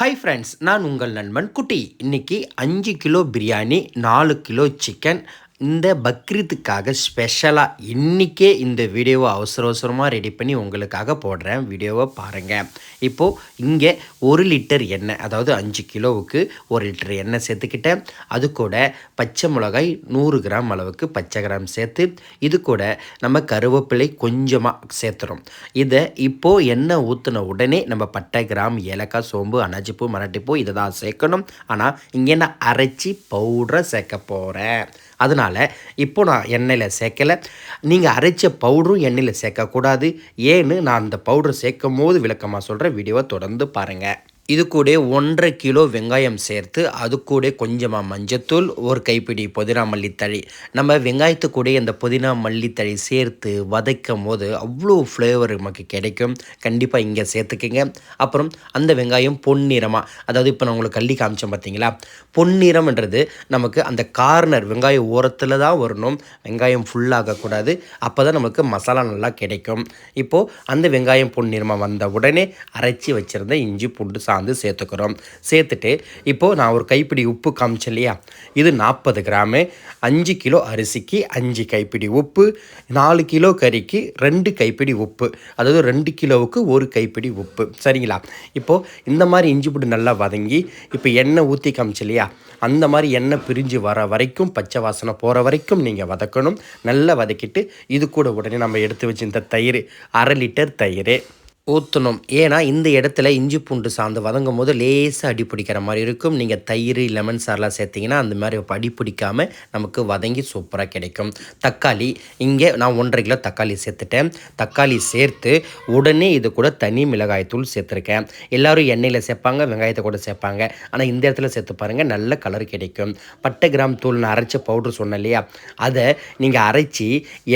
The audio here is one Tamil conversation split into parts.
ஹாய் ஃப்ரெண்ட்ஸ் நான் உங்கள் நண்பன் குட்டி. இன்றைக்கி அஞ்சு கிலோ பிரியாணி நாலு கிலோ சிக்கன் இந்த பக்ரீத்துக்காக ஸ்பெஷலாக இன்றைக்கே இந்த வீடியோவை அவசர அவசரமாக ரெடி பண்ணி உங்களுக்காக போடுறேன். வீடியோவை பாருங்கள் இப்போது இங்கே ஒரு லிட்டர் எண்ணெய் அதாவது அஞ்சு கிலோவுக்கு ஒரு லிட்டர் எண்ணெய் சேர்த்துக்கிட்டேன். அது கூட பச்சை மிளகாய் நூறு கிராம் அளவுக்கு பச்சை கிராம் சேர்த்து இது கூட நம்ம கருவேப்பிலை கொஞ்சமாக சேர்த்துறோம். இதை இப்போது எண்ணெய் ஊற்றின உடனே நம்ம பட்டை கிராம் ஏலக்காய் சோம்பு அனாச்சிப்பூ மராட்டிப்பூ இதை தான் சேர்க்கணும். ஆனால் இங்கே நான் அரைச்சி பவுடரை சேர்க்க போகிறேன் அதனால் இப்போ நான் எண்ணெயில் சேர்க்கலை. நீங்கள் அரைச்ச பவுடரும் எண்ணெயில் சேர்க்கக்கூடாது. ஏன்னு நான் அந்த பவுடர் சேர்க்கும் போது விளக்கமாக சொல்கிற வீடியோவை தொடர்ந்து பாருங்கள் இது கூட ஒன்றரை கிலோ வெங்காயம் சேர்த்து அது கூட கொஞ்சமாக மஞ்சத்தூள் ஒரு கைப்பிடி புதினா மல்லித்தழி. நம்ம வெங்காயத்து கூட இந்த புதினா மல்லித்தழி சேர்த்து வதக்கும் போது அவ்வளோ ஃப்ளேவர் நமக்கு கிடைக்கும். கண்டிப்பாக இங்கே சேர்த்துக்கங்க. அப்புறம் அந்த வெங்காயம் பொன்னிறமாக அதாவது இப்போ நான் உங்களுக்கு கள்ளி காமிச்சேன் பார்த்தீங்களா பொன்னிறம்ன்றது நமக்கு அந்த கார்னர் வெங்காய ஓரத்தில் தான் வரணும். வெங்காயம் ஃபுல்லாகக்கூடாது அப்போ தான் நமக்கு மசாலா நல்லா கிடைக்கும். இப்போது அந்த வெங்காயம் பொன்னிறமாக வந்த உடனே அரைச்சி வச்சுருந்த இஞ்சி பூண்டு வந்து சேர்த்துக்கிறோம். சேர்த்துட்டு இப்போது நான் ஒரு கைப்பிடி உப்பு காமிச்சேன் இல்லையா இது நாற்பது கிராமு. அஞ்சு கிலோ அரிசிக்கு அஞ்சு கைப்பிடி உப்பு. நாலு கிலோ கறிக்கு ரெண்டு கைப்பிடி உப்பு. அதாவது ரெண்டு கிலோவுக்கு ஒரு கைப்பிடி உப்பு. சரிங்களா? இப்போது இந்த மாதிரி இஞ்சி பூண்டு நல்லா வதங்கி இப்போ எண்ணெய் ஊற்றி காமிச்சு இல்லையா அந்த மாதிரி எண்ணெய் பிரிஞ்சு வர வரைக்கும் பச்சை வாசனை போகிற வரைக்கும் நீங்கள் வதக்கணும். நல்லா வதக்கிட்டு இது கூட உடனே நம்ம எடுத்து வச்சு இந்த தயிர் அரை லிட்டர் தயிர். ஊற்றணும் ஏன்னா இந்த இடத்துல இஞ்சி பூண்டு சார்ந்து வதங்கும் போது லேசாக அடி பிடிக்கிற மாதிரி இருக்கும். நீங்கள் தயிர் லெமன் சாரெலாம் சேர்த்திங்கன்னா அந்த மாதிரி அடி பிடிக்காமல் நமக்கு வதங்கி சூப்பராக கிடைக்கும். தக்காளி இங்கே நான் ஒன்றரை கிலோ தக்காளி சேர்த்துட்டேன். தக்காளி சேர்த்து உடனே இது கூட தனி மிளகாய்த்தூள் சேர்த்துருக்கேன். எல்லோரும் எண்ணெயில் சேர்ப்பாங்க வெங்காயத்தை கூட சேர்ப்பாங்க. ஆனால் இந்த இடத்துல சேர்த்து பாருங்கள் நல்ல கலர் கிடைக்கும். பட்டை கிராம் தூள் நான் அரைச்ச பவுட்ரு சொன்னேன் இல்லையா? அதை நீங்கள் அரைச்சி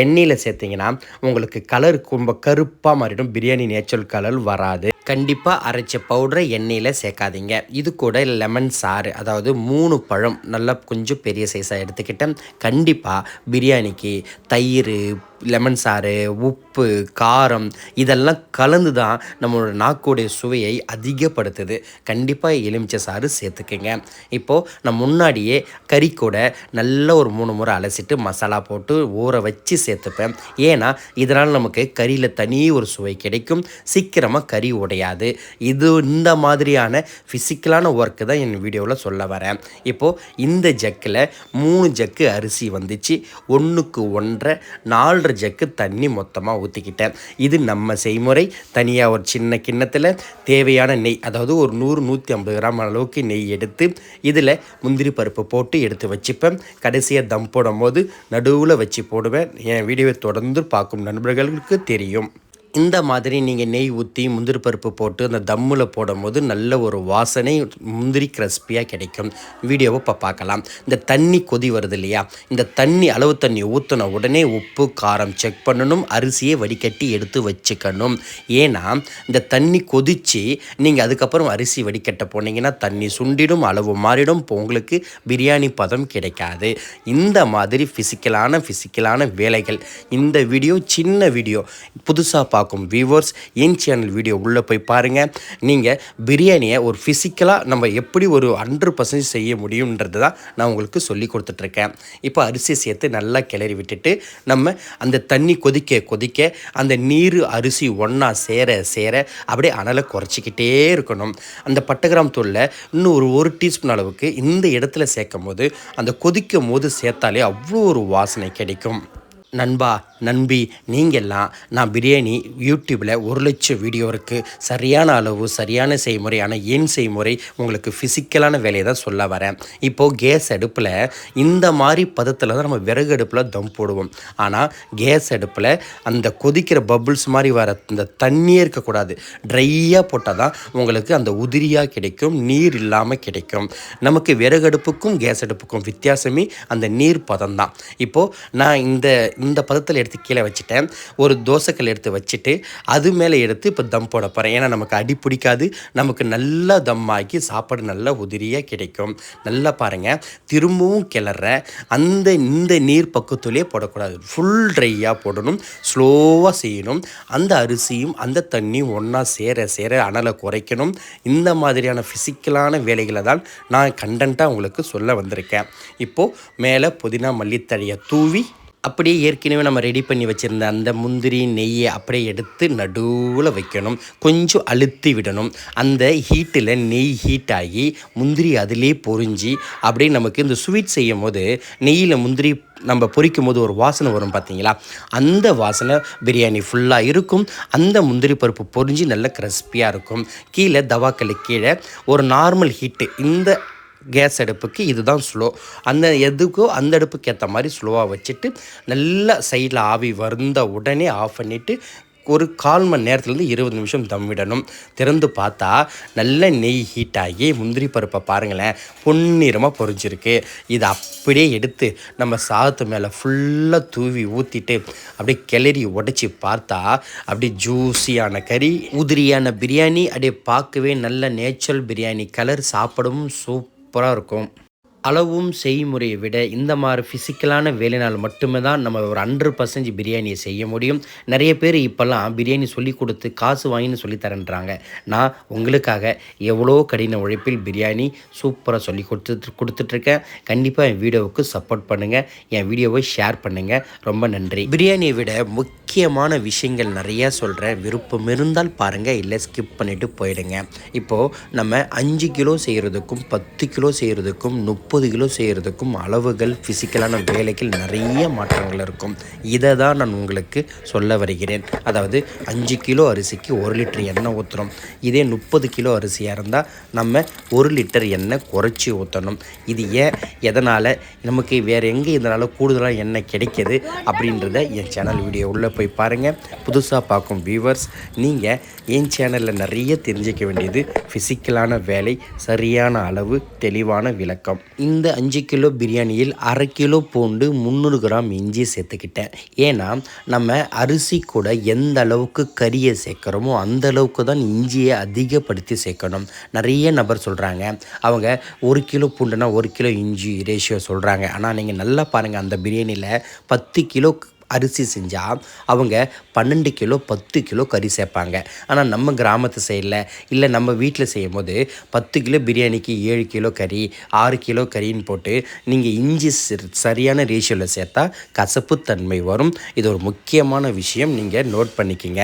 எண்ணெயில் சேர்த்திங்கன்னா உங்களுக்கு கலர் ரொம்ப கருப்பாக மாறிடும். பிரியாணி நேச்சுரல் கலல் வராது. கண்டிப்பாக அரைச்ச பவுடரை எண்ணெயில் சேர்க்காதீங்க. இது கூட லெமன் சாறு அதாவது மூணு பழம் நல்லா கொஞ்சம் பெரிய சைஸாக எடுத்துக்கிட்டேன். கண்டிப்பாக பிரியாணிக்கு தயிர் லெமன் சாறு உப்பு காரம் இதெல்லாம் கலந்து தான் நம்மளோட நாக்குடைய சுவையை அதிகப்படுத்துது. கண்டிப்பாக எலுமிச்சை சாறு சேர்த்துக்குங்க. இப்போது நான் முன்னாடியே கறி கூட நல்ல ஒரு மூணு முறை அலசிட்டு மசாலா போட்டு ஊற வச்சு சேர்த்துப்பேன். ஏன்னா இதனால் நமக்கு கறியில் தனி ஒரு சுவை கிடைக்கும். சீக்கிரமாக கறி உடை கிடையாது. இது இந்த மாதிரியான ஃபிசிக்கலான ஒர்க்கு தான் என் வீடியோவில் சொல்ல வரேன். இப்போது இந்த ஜக்கில் மூணு ஜக்கு அரிசி வந்துச்சு. ஒன்றுக்கு ஒன்றரை நாலரை ஜக்கு தண்ணி மொத்தமாக ஊற்றிக்கிட்டேன் இது நம்ம செய்முறை. தனியாக ஒரு சின்ன கிண்ணத்தில் தேவையான நெய் அதாவது ஒரு நூறு நூற்றி ஐம்பது கிராம் அளவுக்கு நெய் எடுத்து இதில் முந்திரி பருப்பு போட்டு எடுத்து வச்சுப்பேன். கடைசியாக தம் போடும்போது நடுவில் வச்சு போடுவேன். என் வீடியோவை தொடர்ந்து பார்க்கும் நண்பர்களுக்கு தெரியும். இந்த மாதிரி நீங்கள் நெய் ஊற்றி முந்திரி பருப்பு போட்டு அந்த தம்மில் போடும்போது நல்ல ஒரு வாசனை முந்திரி கிறிஸ்பியாக கிடைக்கும். வீடியோவை இப்போ பார்க்கலாம். இந்த தண்ணி கொதி வருது இல்லையா? இந்த தண்ணி அளவு தண்ணி ஊற்றின உடனே உப்பு காரம் செக் பண்ணணும். அரிசியை வடிகட்டி எடுத்து வச்சுக்கணும். ஏன்னா இந்த தண்ணி கொதித்து நீங்கள் அதுக்கப்புறம் அரிசி வடிகட்ட போனீங்கன்னா தண்ணி சுண்டிடும் அளவு மாறிடும். இப்போ உங்களுக்கு பிரியாணி பதம் கிடைக்காது. இந்த மாதிரி ஃபிசிக்கலான ஃபிசிக்கலான வேலைகள். இந்த வீடியோ சின்ன வீடியோ. புதுசாக பார்க்க பார்க்கும் வியூவர்ஸ் என் சேனல் வீடியோ உள்ளே போய் பாருங்கள் நீங்கள் பிரியாணியை ஒரு ஃபிசிக்கலாக நம்ம எப்படி ஒரு ஹண்ட்ரட் பர்சன்டேஜ் செய்ய முடியுன்றது தான் நான் உங்களுக்கு சொல்லி கொடுத்துட்ருக்கேன். இப்போ அரிசி சேர்த்து நல்லா கிளறி விட்டுட்டு நம்ம அந்த தண்ணி கொதிக்க கொதிக்க அந்த நீர் அரிசி ஒன்றா சேர சேர அப்படியே அனலை குறைச்சிக்கிட்டே இருக்கணும். அந்த பட்டகிராம் தூளில் இன்னும் ஒரு ஒரு டீஸ்பூன் அளவுக்கு இந்த இடத்துல சேர்க்கும் போது அந்த கொதிக்கும் போது சேர்த்தாலே அவ்வளோ ஒரு வாசனை கிடைக்கும். நண்பா நண்பி நீங்கள்லாம் நான் பிரியாணி யூடியூப்பில் ஒரு லட்சம் வீடியோ இருக்குது சரியான அளவு சரியான செய்முறை ஆனால் ஏன் செய்முறை? உங்களுக்கு ஃபிசிக்கலான வேலையை தான் சொல்ல வரேன். இப்போது கேஸ் அடுப்பில் இந்த மாதிரி பதத்தில் தான் நம்ம விறகு அடுப்பில் தம் போடுவோம். ஆனால் கேஸ் அடுப்பில் அந்த கொதிக்கிற பபுள்ஸ் மாதிரி வர இந்த தண்ணியே இருக்கக்கூடாது. ட்ரையாக போட்டால் தான் உங்களுக்கு அந்த உதிரியாக கிடைக்கும் நீர் இல்லாமல் கிடைக்கும். நமக்கு விறகு அடுப்புக்கும் கேஸ் அடுப்புக்கும் வித்தியாசமே அந்த நீர் பதம் தான் இப்போது நான் இந்த இந்த பதத்தில் எடுத்து கீழே வச்சுட்டேன். ஒரு தோசைக்கல் எடுத்து வச்சுட்டு அது மேலே எடுத்து இப்போ தம் போட போகிறேன் ஏன்னா நமக்கு அடி பிடிக்காது. நமக்கு நல்லா தம் ஆக்கி சாப்பாடு நல்லா உதிரியாக கிடைக்கும். நல்லா பாருங்கள் திரும்பவும் கிளற அந்த இந்த நீர் பக்கத்துலேயே போடக்கூடாது. ஃபுல் ட்ரையாக போடணும். ஸ்லோவாக செய்யணும். அந்த அரிசியும் அந்த தண்ணியும் ஒன்றா சேர சேர அனலை குறைக்கணும். இந்த மாதிரியான ஃபிசிக்கலான வேலைகளை தான் நான் கண்டென்ட்டாக உங்களுக்கு சொல்ல வந்திருக்கேன். இப்போது மேலே புதினா மல்லித்தழையை தூவி அப்படியே ஏற்கனவே நம்ம ரெடி பண்ணி வச்சுருந்த அந்த முந்திரி நெய்யை அப்படியே எடுத்து நடுவில் வைக்கணும். கொஞ்சம் அழுத்தி விடணும். அந்த ஹீட்டில் நெய் ஹீட் ஆகி முந்திரி அதிலே பொரிஞ்சு அப்படியே நமக்கு இந்த ஸ்வீட் செய்யும் போது நெய்யில் முந்திரி நம்ம பொரிக்கும் போது ஒரு வாசனை வரும் பார்த்தீங்களா அந்த வாசனை பிரியாணி ஃபுல்லாக இருக்கும். அந்த முந்திரி பருப்பு பொரிஞ்சு நல்ல கிறிஸ்பியாக இருக்கும். கீழே தவாக்களுக்கு கீழே ஒரு நார்மல் ஹீட்டு இந்த கேஸ் அடுப்புக்கு இதுதான் ஸ்லோ. அந்த எதுக்கோ அந்த அடுப்புக்கு ஏற்ற மாதிரி ஸ்லோவாக வச்சுட்டு நல்லா சைடில் ஆவி வருந்த உடனே ஆஃப் பண்ணிவிட்டு ஒரு கால் மணி நேரத்துலேருந்து இருபது நிமிஷம் தம் விடணும். திறந்து பார்த்தா நல்ல நெய் ஹீட் ஆகி முந்திரி பருப்பை பாருங்களேன் பொன்னிறமாக பொறிஞ்சிருக்கு இதை அப்படியே எடுத்து நம்ம சாதத்து மேலே ஃபுல்லாக தூவி ஊற்றிட்டு அப்படியே கிளறி உடச்சி பார்த்தா அப்படியே ஜூஸியான கறி உதிரியான பிரியாணி அப்படியே பார்க்கவே நல்ல நேச்சுரல் பிரியாணி. கலர் சாப்பிடவும் சூப்பராக இருக்கும். அளவும் செய்முறையை விட இந்த மாதிரி ஃபிசிக்கலான வேலைனால் மட்டுமே தான் நம்ம ஒரு ஹண்ட்ரட் பர்சன்ட் பிரியாணியை செய்ய முடியும். நிறைய பேர் இப்போல்லாம் பிரியாணி சொல்லி கொடுத்து காசு வாங்கின்னு சொல்லி தரேன்றாங்க. நான் உங்களுக்காக எவ்வளோ கடின உழைப்பில் பிரியாணி சூப்பராக சொல்லி கொடுத்துட்டு கொடுத்துட்ருக்கேன். கண்டிப்பாக என் வீடியோவுக்கு சப்போர்ட் பண்ணுங்கள் என் வீடியோவை ஷேர் பண்ணுங்கள் ரொம்ப நன்றி. பிரியாணியை விட முக்கியமான விஷயங்கள் நிறையா சொல்கிறேன் விருப்பம் இருந்தால் பாருங்கள் இல்லை ஸ்கிப் பண்ணிவிட்டு போயிடுங்க. இப்போது நம்ம அஞ்சு கிலோ செய்கிறதுக்கும் பத்து கிலோ செய்கிறதுக்கும் முப்பது முப்பது கிலோ செய்கிறதுக்கும் அளவுகள் ஃபிசிக்கலான வேலைகள் நிறைய மாற்றங்கள் இருக்கும். இதை தான் நான் உங்களுக்கு சொல்ல வருகிறேன். அதாவது அஞ்சு கிலோ அரிசிக்கு ஒரு லிட்டர் எண்ணெய் ஊற்றுறோம் இதே முப்பது கிலோ அரிசியாக இருந்தால் நம்ம ஒரு லிட்டர் எண்ணெய் குறைச்சி ஊற்றணும் இது ஏன்? எதனால்? நமக்கு வேறு எங்கே இதனால் கூடுதலாக எண்ணெய் கிடைக்கிது அப்படின்றத என் சேனல் வீடியோ உள்ளே போய் பாருங்கள் புதுசாக பார்க்கும் வியூவர்ஸ் நீங்கள் என் சேனலில் நிறைய தெரிஞ்சிக்க வேண்டியது ஃபிசிக்கலான வேலை சரியான அளவு தெளிவான விளக்கம். இந்த அஞ்சு கிலோ பிரியாணியில் அரை கிலோ பூண்டு முந்நூறு கிராம் இஞ்சி சேர்த்துக்கிட்டேன். ஏன்னா நம்ம அரிசி கூட எந்த அளவுக்கு கறியை சேர்க்குறோமோ அந்த அளவுக்கு தான் இஞ்சியை அதிகப்படுத்தி சேர்க்கணும். நிறைய நபர் சொல்கிறாங்க அவங்க ஒரு கிலோ பூண்டுனா ஒரு கிலோ இஞ்சி ரேஷியோ சொல்கிறாங்க ஆனால் நீங்கள் நல்லா பாருங்கள் அந்த பிரியாணியில் பத்து கிலோ அரிசி செஞ்சால் அவங்க பன்னெண்டு கிலோ பத்து கிலோ கறி சேர்ப்பாங்க. ஆனால் நம்ம கிராமத்து சைடில் இல்லை நம்ம வீட்டில் செய்யும் போது பத்து கிலோ பிரியாணிக்கு ஏழு கிலோ கறி ஆறு கிலோ கறின்னு போட்டு நீங்கள் இஞ்சி சரியான ரேஷியோவில் சேர்த்தா கசப்புத்தன்மை வரும். இது ஒரு முக்கியமான விஷயம். நீங்கள் நோட் பண்ணிக்கோங்க.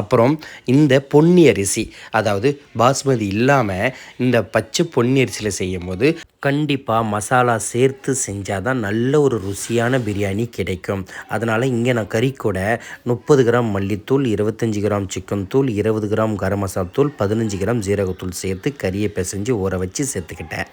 அப்புறம் இந்த பொன்னி அரிசி அதாவது பாஸ்மதி இல்லாமல் இந்த பச்சை பொன்னி அரிசியில் செய்யும் போது கண்டிப்பாக மசாலா சேர்த்து செஞ்சால் தான் நல்ல ஒரு ருசியான பிரியாணி கிடைக்கும். அதனால் இங்கே நான் கறி கூட முப்பது கிராம் மல்லித்தூள் இருபத்தஞ்சி கிராம் சிக்கன் தூள் இருபது கிராம் கரம் மசாலா தூள் பதினஞ்சு கிராம் ஜீரகத்தூள் சேர்த்து கறியை பிசைஞ்சு ஊற வச்சு சேர்த்துக்கிட்டேன்.